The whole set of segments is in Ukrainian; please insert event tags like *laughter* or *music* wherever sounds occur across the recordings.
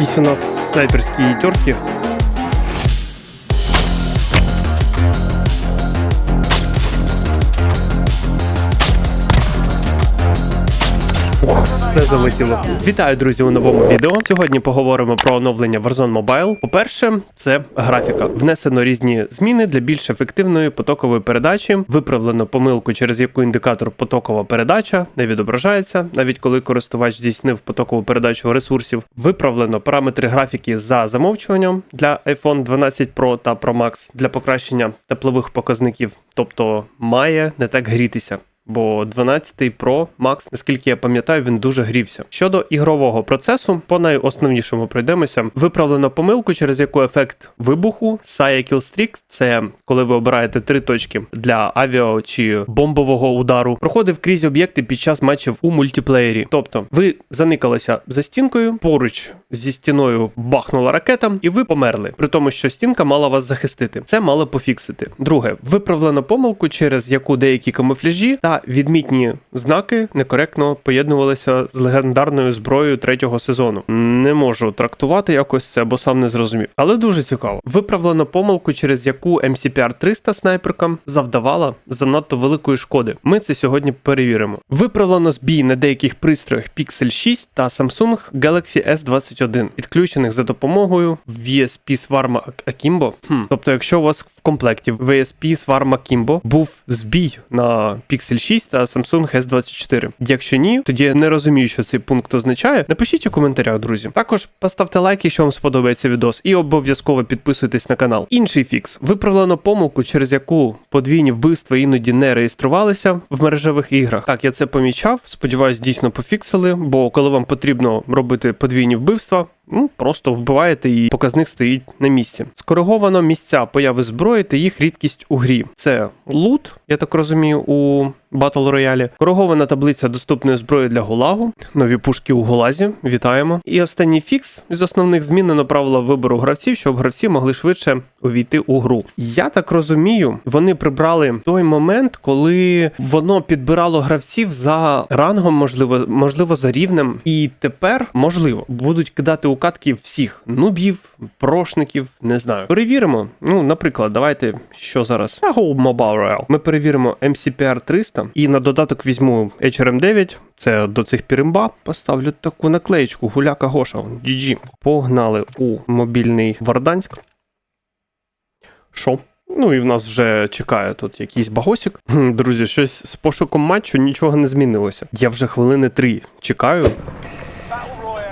Якісь у нас снайперські терки. Все залетіло. Вітаю, друзі, у новому відео. Сьогодні поговоримо про оновлення Warzone Mobile. По-перше, це графіка. Внесено різні зміни для більш ефективної потокової передачі. Виправлено помилку, через яку індикатор потокова передача не відображається, навіть коли користувач здійснив потокову передачу ресурсів. Виправлено параметри графіки за замовчуванням для iPhone 12 Pro та Pro Max для покращення теплових показників, тобто має не так грітися. Бо 12 Pro Max, наскільки я пам'ятаю, він дуже грівся. Щодо ігрового процесу, по найосновнішому пройдемося. Виправлено помилку, через яку ефект вибуху Kill Streak, це коли ви обираєте три точки для авіа чи бомбового удару, проходив крізь об'єкти під час матчів у мультиплеєрі. Тобто, ви заникалися за стінкою, поруч зі стіною бахнула ракета, і ви померли. При тому, що стінка мала вас захистити. Це мало пофіксити. Друге, виправлено помилку, через яку деякі камуфляжі та відмітні знаки некоректно поєднувалися з легендарною зброєю третього сезону. Не можу трактувати якось це, бо сам не зрозумів. Але дуже цікаво. Виправлено помилку, через яку MCPR 300 снайперка завдавала занадто великої шкоди. Ми це сьогодні перевіримо. Виправлено збій на деяких пристроях Pixel 6 та Samsung Galaxy S21, підключених за допомогою VSP Swarm Akimbo. Хм. Тобто, якщо у вас в комплекті VSP Swarm Akimbo був збій на Pixel 6 та Samsung S24. Якщо ні, тоді я не розумію, що цей пункт означає. Напишіть у коментарях, друзі. Також поставте лайк, якщо вам сподобається відос, і обов'язково підписуйтесь на канал. Інший фікс виправлено помилку, через яку подвійні вбивства іноді не реєструвалися в мережевих іграх. Так, я це помічав. Сподіваюсь, дійсно пофіксили, бо коли вам потрібно робити подвійні вбивства. Ну, просто вбиваєте і показник стоїть на місці. Скориговано місця появи зброї та їх рідкість у грі. Це лут, я так розумію, у Battle Royale. Корогована таблиця доступної зброї для гулагу. Нові пушки у гулазі. Вітаємо. І останній фікс з основних змінено правило вибору гравців, щоб гравці могли швидше увійти у гру. Я так розумію, вони прибрали той момент, коли воно підбирало гравців за рангом, можливо, можливо, за рівнем. І тепер, можливо, будуть кидати у катки всіх нубів, прошників, не знаю. Перевіримо. Ну, наприклад, давайте що зараз? Mobile Royale. Ми перевіримо MCPR 300 і на додаток візьму HRM9. Це до цих піримба. Поставлю таку наклеєчку. Гуляка Гоша. GG. Погнали у мобільний Варданськ. Що? Ну і в нас вже чекає тут якийсь багосик. Хм, Друзі, щось з пошуком матчу нічого не змінилося. Я вже хвилини три чекаю.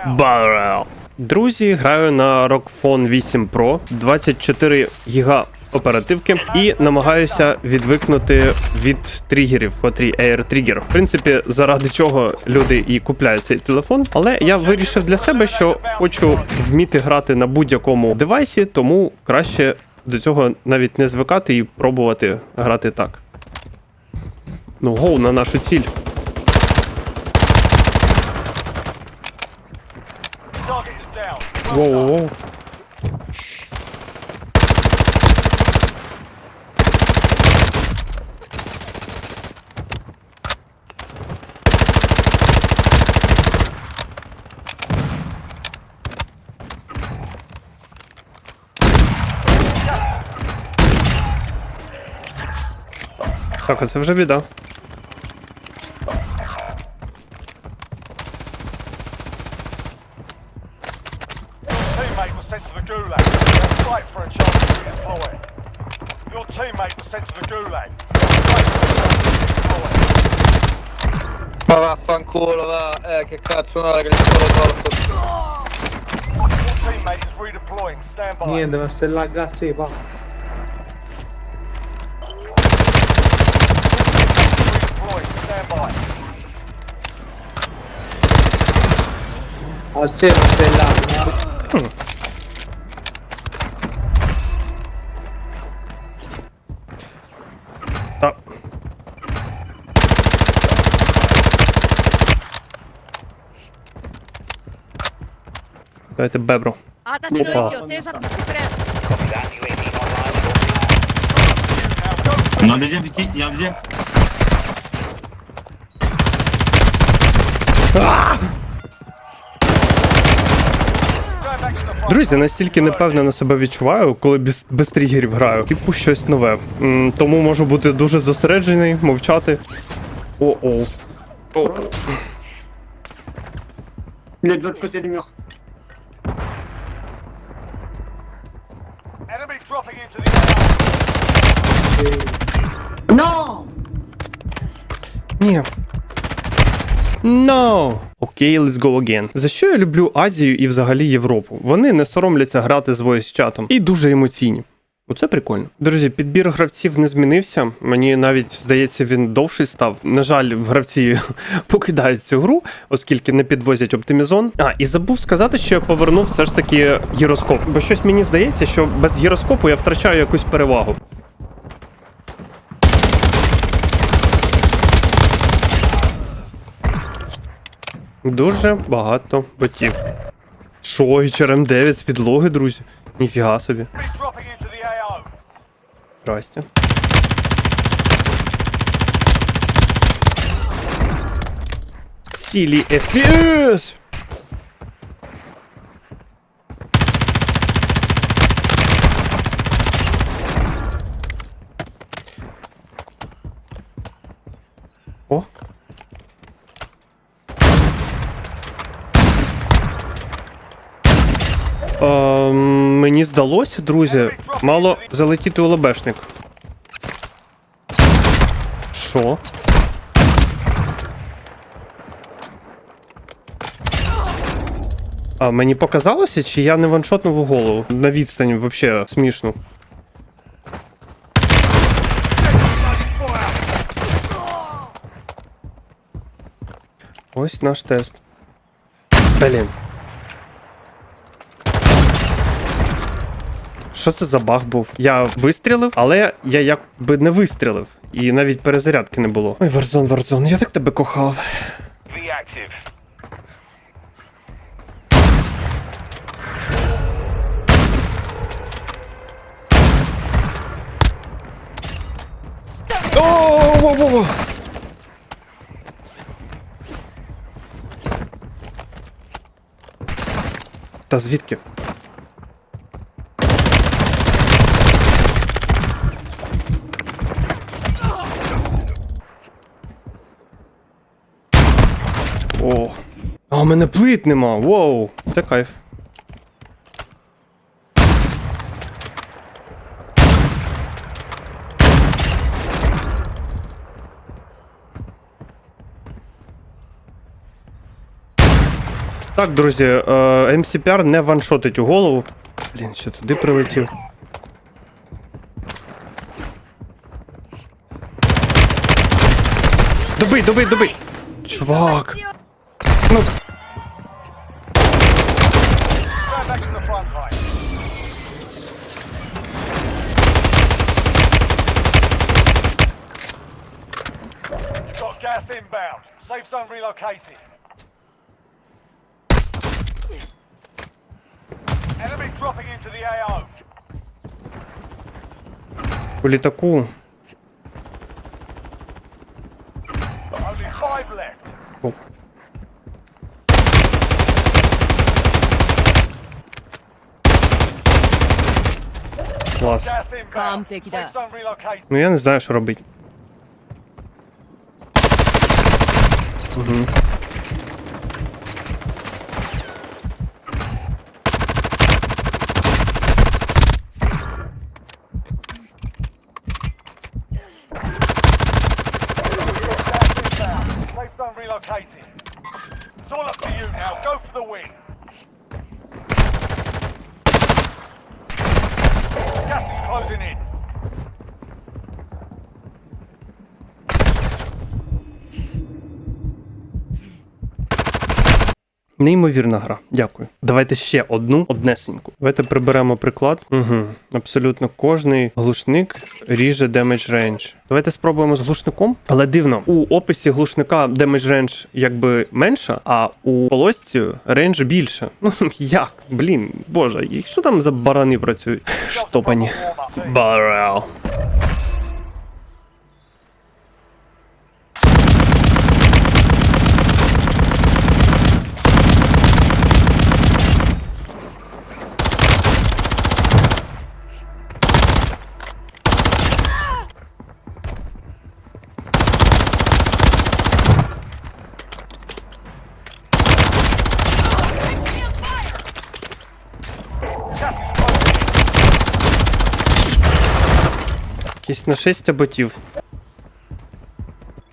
Battle Друзі, граю на ROG Phone 8 Pro 24 ГБ оперативки і намагаюся відвикнути від тригерів, котрі Air Trigger. В принципі, заради чого люди і купляють цей телефон. Але я вирішив для себе, що хочу вміти грати на будь-якому девайсі, тому краще до цього навіть не звикати і пробувати грати так. Ну, гоу на нашу ціль. Воу-воу-воу. Kanka це вже біда. Ma vaffanculo va, eh che cazzo non era che il solo corpo Niente, ma spellare grazie, va. A te l'ho spellato. Ah. Дайте бебру. Друзі, настільки непевнено себе відчуваю, коли без, без тригерів граю. Типу щось нове. М, тому можу бути дуже зосереджений, мовчати. О-о. О. Du No! Окей, let's go again. За що я люблю Азію і взагалі Європу? Вони не соромляться грати з voice чатом і дуже емоційні. Оце прикольно. Друзі, підбір гравців не змінився. Мені навіть здається, він довший став. На жаль, гравці *laughs* покидають цю гру, оскільки не підвозять оптимізон. А, і забув сказати, що я повернув все ж таки гіроскоп. Бо щось мені здається, що без гіроскопу я втрачаю якусь перевагу. Дуже багато ботів. Що, HRM9 з підлоги, друзі? Ніфіга собі. Здрасте. Сілі FPS! О! Е, мені здалося, друзі, мало залетіти у лобешник. Що? А мені показалося, чи я не ваншотнув у голову? На відстані взагалі смішно. Ось наш тест. Блін. Що це за баг був? Я вистрілив, але я якби не вистрілив. І навіть перезарядки не було. Ой, Варзон, Варзон, я так тебе кохав. Be active. О, во, во, во. Та звідки? А у мене плит нема. Воу. Це кайф. Так, друзі, е, MCPR не ваншотить у голову. Блін, ще туди прилетів. Добий, добий, добий! Чувак! Ну, Go back to the front line. You've got gas inbound. Safe zone relocated. Enemy dropping into the AO. у літаку. relocated. Ну я не знаю, що робити. Неймовірна гра. Дякую. Давайте ще одну однесеньку. Давайте приберемо приклад. Угу. Абсолютно кожний глушник ріже damage range. Давайте спробуємо з глушником. Але дивно, у описі глушника damage range якби менша, а у полосці рейндж більше. *laughs* Ну як? Блін, боже, і що там за барани працюють? Штопані. Барел. Якісь нашестя ботів.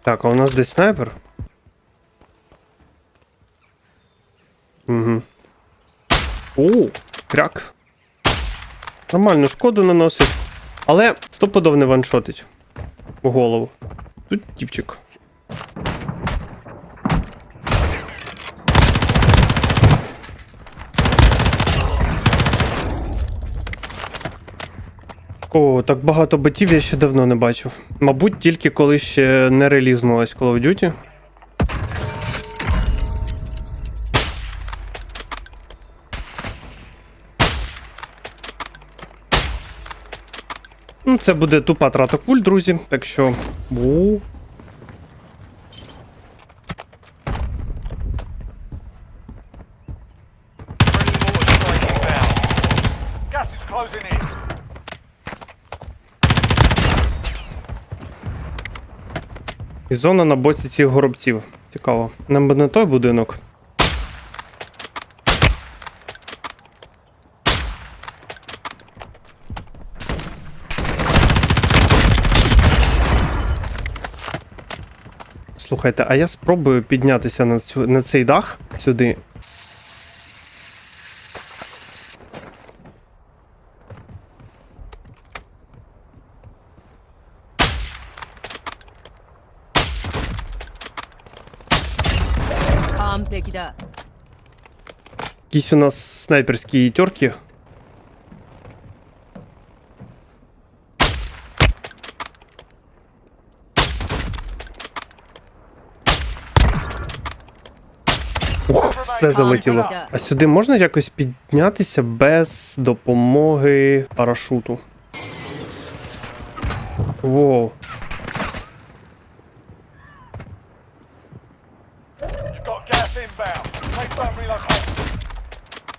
Так, а у нас десь снайпер? Угу. О, кряк. Нормальну шкоду наносить. Але стопудов не ваншотить. У голову. Тут тіпчик. О, так багато ботів я ще давно не бачив. Мабуть, тільки коли ще не релізнулась Call of Duty. Ну, це буде тупа трата куль, друзі. Так що. І зона на боці цих горобців. Цікаво. Нам би не той будинок. Слухайте, а я спробую піднятися на, цю, на цей дах сюди. Якісь у нас снайперські терки. Ух, все залетіло. А сюди можна якось піднятися без допомоги парашуту? Воу. You've got gas inbound. Safe zone relocated.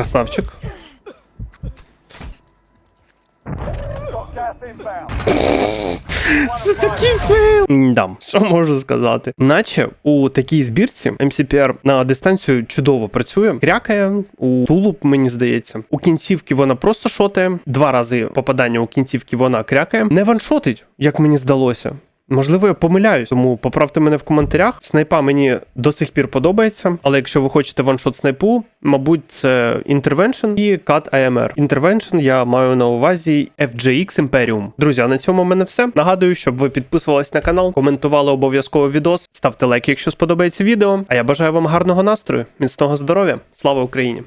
Красавчик. *laughs* Це такий фейл. Да, що можу сказати? Наче у такій збірці MCPR на дистанцію чудово працює, крякає у тулуб, мені здається. У кінцівки вона просто шотає. Два рази попадання у кінцівки вона крякає. Не ваншотить, як мені здалося. Можливо, я помиляюсь, тому поправте мене в коментарях. Снайпа мені до цих пір подобається, але якщо ви хочете ваншот снайпу, мабуть, це Intervention і Cut AMR. Intervention я маю на увазі FJX Imperium. Друзі, а на цьому в мене все. Нагадую, щоб ви підписувались на канал, коментували обов'язково відос, ставте лайк, якщо сподобається відео. А я бажаю вам гарного настрою, міцного здоров'я. Слава Україні!